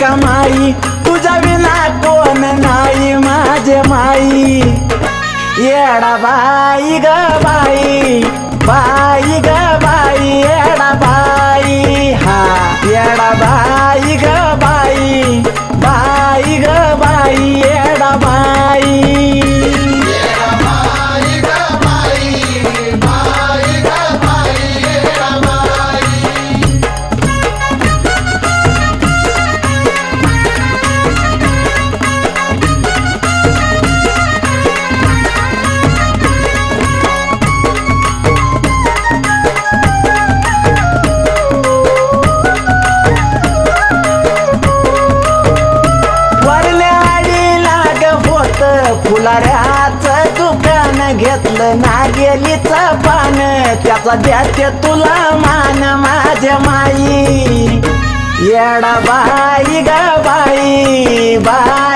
कमाई तुझ्या विना कोण नाही, माझे माई. एड़ा बाई ग बाई बाई ग बाई, येडा बाई. हा एडा बाई ग बाई. फुलाऱ्याचं दुकान घेतलं ना गेलीच पान. त्याचा द्याते तुला मान माझ्या माई. येडा बाई ग बाई बाई.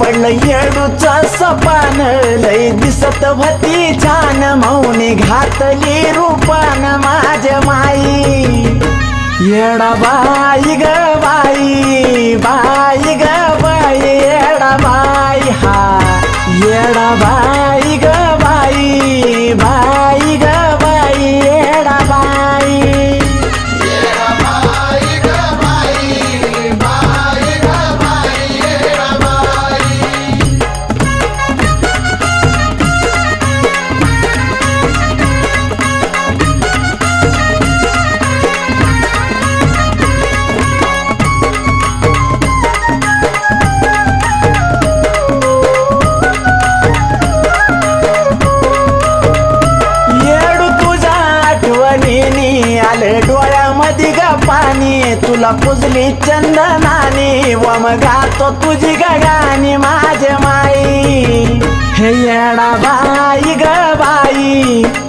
पडलं येडूचा सपान लय दिसत भती छान मौनी घातली रूपान माझ्या माई. येडा बाई ग बाई बाई तुला पुजली चंदनानी वम गातो तुझी गगानी माझे माई. हे येणा बाई ग बाई